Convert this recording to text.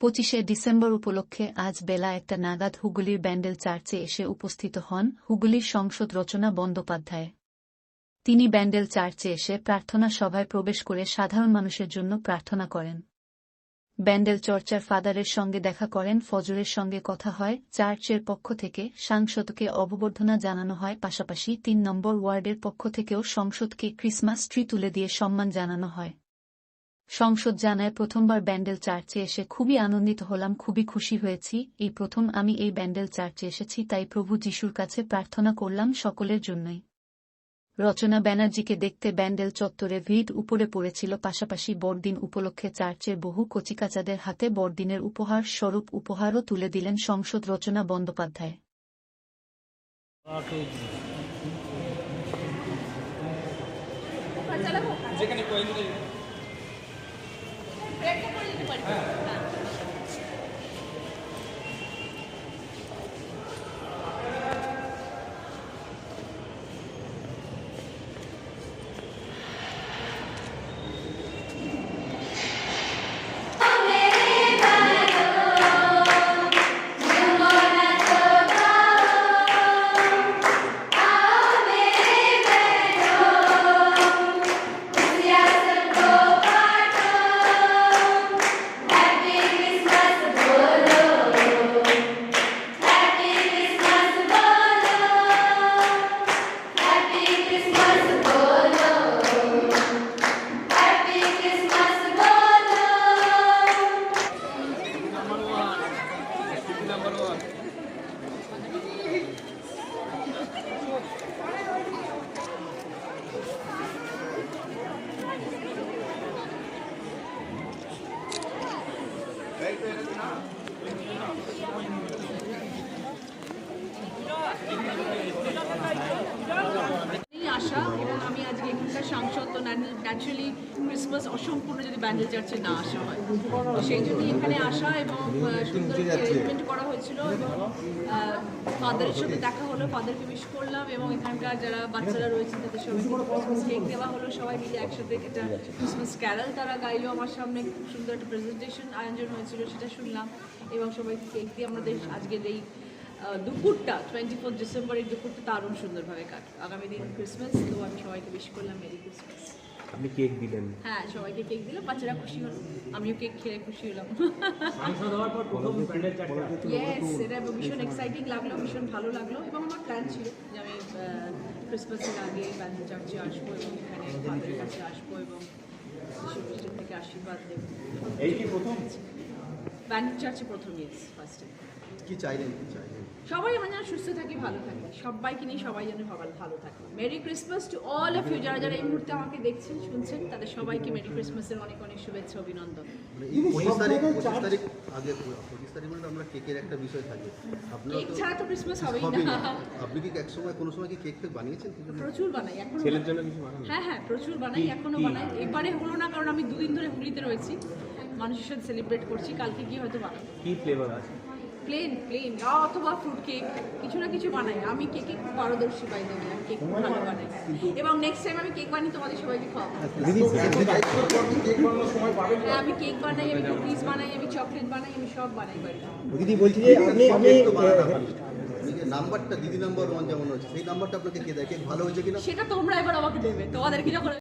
পঁচিশে ডিসেম্বর উপলক্ষে আজ বেলা একটা নাগাদ হুগলির ব্যান্ডেল চার্চে এসে উপস্থিত হন হুগলির সংসদ রচনা বন্দ্যোপাধ্যায়। তিনি ব্যান্ডেল চার্চে এসে প্রার্থনা সভায় প্রবেশ করে সাধারণ মানুষের জন্য প্রার্থনা করেন। ব্যান্ডেল চর্চার ফাদারের সঙ্গে দেখা করেন, ফজরের সঙ্গে কথা হয়, চার্চের পক্ষ থেকে সাংসদকে অববর্ধনা জানানো হয়, পাশাপাশি তিন নম্বর ওয়ার্ডের পক্ষ থেকেও সংসদকে ক্রিসমাস ট্রি তুলে দিয়ে সম্মান জানানো হয়। সংসদ জানায়, প্রথমবার ব্যান্ডেল চার্চে এসে খুবই আনন্দিত হলাম, খুবই খুশি হয়েছি। এই প্রথম আমি এই ব্যান্ডেল চার্চে এসেছি, তাই প্রভু যিশুর কাছে প্রার্থনা করলাম সকলের জন্যই। রচনা ব্যানার্জিকে দেখতে ব্যান্ডেল চত্বরে ভিড় উপরে পড়েছিল পাশাপাশি বড়দিন উপলক্ষে চার্চের বহু কচিকাচাদের হাতে বড়দিনের উপহার স্বরূপ উপহারও তুলে দিলেন সংসদ রচনা বন্দ্যোপাধ্যায়। যেখানে Thank you. সাংসদ তো ন্যাচারালি ক্রিসমাস অসম্পূর্ণ যদি ব্যান্ডেল চার্চে না আসা হয়। তো সেই জন্য এখানে আসা এবং সুন্দর অ্যারেঞ্জমেন্ট করা হয়েছিল এবং ফাদারের সাথে দেখা হলো ফাদারকে উইশ করলাম এবং এখানকার যারা বাচ্চারা রয়েছে তাদের ক্রিসমাস কেক দেওয়া হলো। সবাই মিলে একসাথে একটা ক্রিসমাস ক্যারাল তারা গাইলো। আমার সামনে খুব সুন্দর একটা প্রেজেন্টেশন আয়োজন হয়েছিল সেটা শুনলাম এবং সবাইকে কেক দিয়ে আমাদের আজকের এই দুপুরটা টোয়েন্টি ফোর ডিসেম্বরের দুপুরটা দারুণ সুন্দরভাবে কাটবে আগামী দিন ক্রিসমাস তো আমি সবাইকে উইশ করলাম মেরি ক্রিসমাস আপনি কেক দিলেন। হ্যাঁ সবাইকে কেক দিলাম বাচ্চারা খুশি হলো আমিও কেক খেয়ে খুশি হলাম। ইয়েস এটা ভীষণ এক্সাইটিং লাগল ভীষণ ভালো লাগল এবং আমার প্ল্যান ছিল যে আমি ক্রিসমাসের আগে ব্যান্ডেল চার্চে আসব এবং এখানে ফাদারের কাছে আসব এবং যীশু থেকে আশীর্বাদ দেবো। এই কি প্রথম? ব্যান্ডেল চার্চে প্রথম ইয়েস ফার্স্টে কি চাইলেন কি চাইলেন? সবাই আমরা যেন সুস্থ থাকি ভালো থাকি। সবাইকে নিয়ে সবাই যেন ভালো ভালো থাকে। Merry Christmas to all of you যারা যারা এই মুহূর্তে আমাকে দেখছেন শুনছেন তাদের সবাইকে মেরি ক্রিসমাসের অনেক অনেক শুভেচ্ছা অভিনন্দন। মানে এই তারিখ পঁচিশ তারিখ আগে পঁচিশ তারিখ মানে আমরা কেকের একটা বিষয় থাকে। আপনারা কেক তো ছাড়া তো ক্রিসমাস হবেই হবেই না। আপনি কি এক সময় কোনো সময় কি কেক বানিয়েছেন? প্রচুর বানাই এখন ছেলের জন্য কিছু বানান? হ্যাঁ হ্যাঁ প্রচুর বানাই এখনও বানাই। এবারে হলো না কারণ আমি দুদিন ধরে হুগলিতে রয়েছি। মানুষের সাথে সেলিব্রেট করছি কালকে গিয়ে হয়তো বানাবো। কি ফ্লেভার আছে? প্লেন প্লেন অথবা ফ্রুট কেক কিছু না কিছু বানাই। আমি কেকে খুব পারদর্শী পাই দেবে আমি কেক ভালো বানাই। এবং নেক্সট টাইম আমি কেক বানিয়ে তোমাদের সবাইকে খাওয়াবো। হ্যাঁ, আমি কেক বানাই আমি কুকিজ বানাই আমি চকলেট বানাই আমি সব বানাই বাড়িতে। দিদি বলছি যে আপনি নাম্বারটা দিদি নাম্বার ওয়ান যেমন হচ্ছে সেই নাম্বারটা আপনাকে কে দেয়? কেক ভালো হয়েছে কিনা? সেটা তোমরা এবার আমাকে দেবে। তোমাদেরকে যখন